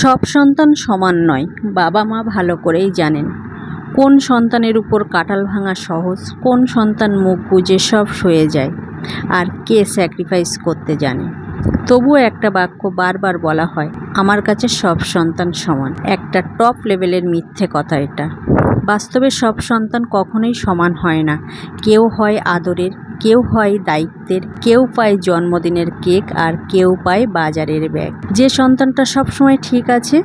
সব সন্তান সমান নয়, বাবা মা ভালো করেই জানেন। কোন সন্তানের উপর কাঁঠাল ভাঙা সহজ, কোন সন্তান মুখ বুজে সব সয়ে যায়, আর কে স্যাক্রিফাইস করতে জানে। তবুও একটা বাক্য বারবার বলা হয়, আমার কাছে সব সন্তান সমান। একটা টপ লেভেলের মিথ্যে কথা এটা। বাস্তবে সব সন্তান কখনোই সমান হয় না, কেউ হয় আদরের কেউ হয় দায়িত্বের, কেউ পায় জন্মদিনের কেক আর কেউ পায় বাজারের ব্যাগ। যে সন্তানটা সবসময় ঠিক আছে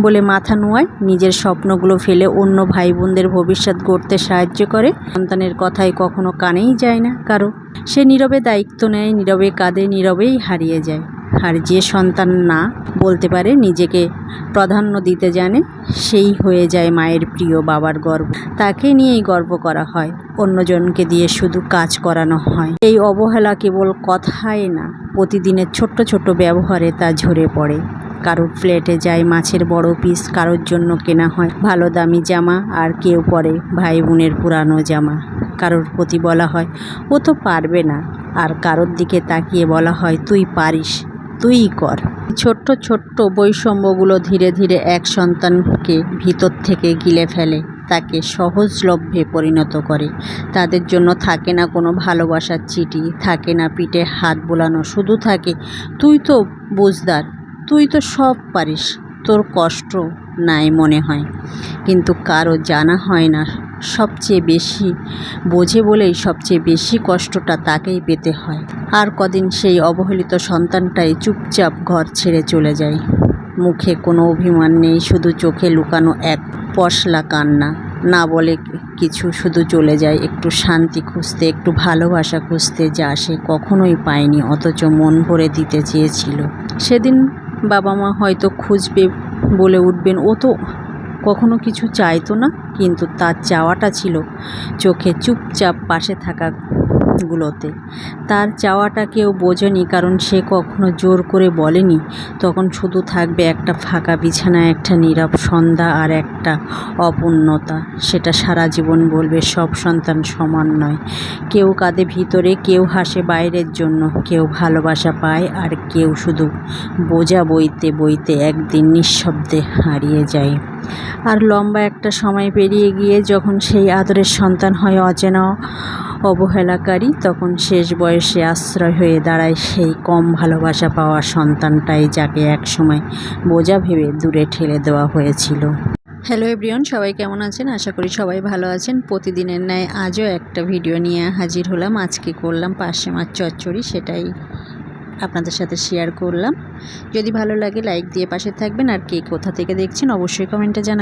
বলে মাথা নোয়ায়, নিজের স্বপ্নগুলো ফেলে অন্য ভাই বোনদের ভবিষ্যৎ গড়তে সাহায্য করে, সন্তানের কথায় কখনো কানেই যায় না কারও। সে নীরবে দায়িত্ব নেয়, নীরবে কাঁদে, নীরবেই হারিয়ে যায়। আর যে সন্তান না বলতে পারে, নিজেকে প্রাধান্য দিতে জানে, সেই হয়ে যায় মায়ের প্রিয় বাবার গর্ব। তাকে নিয়েই গর্ব করা হয়, অন্যজনকে দিয়ে শুধু কাজ করানো হয়। এই অবহেলা কেবল কথায় না, প্রতিদিনের ছোট্ট ছোট্ট ব্যবহারে তা ঝরে পড়ে। কারোর ফ্ল্যাটে যায় মাছের বড় পিস কারোর জন্য কেনা হয় ভালো দামি জামা, আর কেউ পরে ভাই বোনের পুরানো জামা। কারোর প্রতি বলা হয়, ও তো পারবে না। আর কারোর দিকে তাকিয়ে বলা হয়, তুই পারিস। তুইই কর। ছোট্ট ছোট্ট বৈষম্যগুলো ধীরে ধীরে এক সন্তানকে ভিতর থেকে গিলে ফেলে, তাকে সহজলভ্যে পরিণত করে। তাদের জন্য থাকে না কোনো ভালোবাসার চিঠি, থাকে না পিঠে হাত বোলানো, শুধু থাকে, তুই তো বুঝদার, তুই তো সব পারিস, তোর কষ্ট নাই মনে হয়। কিন্তু কারও জানা হয় না সবচেয়ে বেশি, বোঝে বলেই সবচেয়ে বেশি কষ্টটা তাকেই পেতে হয়। আর কদিন সেই অবহেলিত সন্তানটাই চুপচাপ ঘর ছেড়ে চলে যায়। মুখে কোনো অভিমান নেই, শুধু চোখে লুকানো এক পশলা কান্না। না বলে কিছু, শুধু চলে যায় একটু শান্তি খুঁজতে, একটু ভালোবাসা খুঁজতে যা সে কখনোই পায়নি, অথচ মন ভরে দিতে চেয়েছিল। সেদিন বাবা মা হয়তো খুঁজবে বলে উঠবেন, ও তো কখনো কিছু চাইতো না, কিন্তু তার চাওয়াটা ছিল চোখে চুপচাপ পাশে থাকা গুলোতে তার চাওয়াটা কেউ বোঝেনি, কারণ সে কখনো জোর করে বলেনি, তখন শুধু থাকবে একটা ফাঁকা বিছানা, একটা নীরব সন্ধ্যা আর একটা অপূর্ণতা। সেটা সারা জীবন বলবে, সব সন্তান সমান নয়। কেউ কাঁদে ভিতরে, কেউ হাসে বাইরের জন্য, কেউ ভালোবাসা পায় আর কেউ শুধু বোঝা বইতে বইতে একদিন নিঃশব্দে হারিয়ে যায়। আর লম্বা একটা সময় পেরিয়ে গিয়ে যখন সেই আদরের সন্তান হয় অচেনা অবহেলাকারী, তখন শেষ বয়সে আশ্রয় হয়ে দাঁড়ায় সেই কম ভালোবাসা পাওয়া সন্তানটাই যাকে একসময় বোঝা ভেবে দূরে ঠেলে দেওয়া হয়েছিল। হ্যালো এভরিওন সবাই কেমন আছেন? আশা করি সবাই ভালো আছেন। প্রতিদিনের ন্যায় আজও একটা ভিডিও নিয়ে হাজির হলাম। আজকে করলাম পাশে মাছ চচ্চড়ি, সেটাই আপনাদের সাথে শেয়ার করলাম। যদি ভালো লাগে লাইক দিয়ে পাশে থাকবেন। আর কে কোথা থেকে দেখছেন, অবশ্যই কমেন্টে জানাবেন।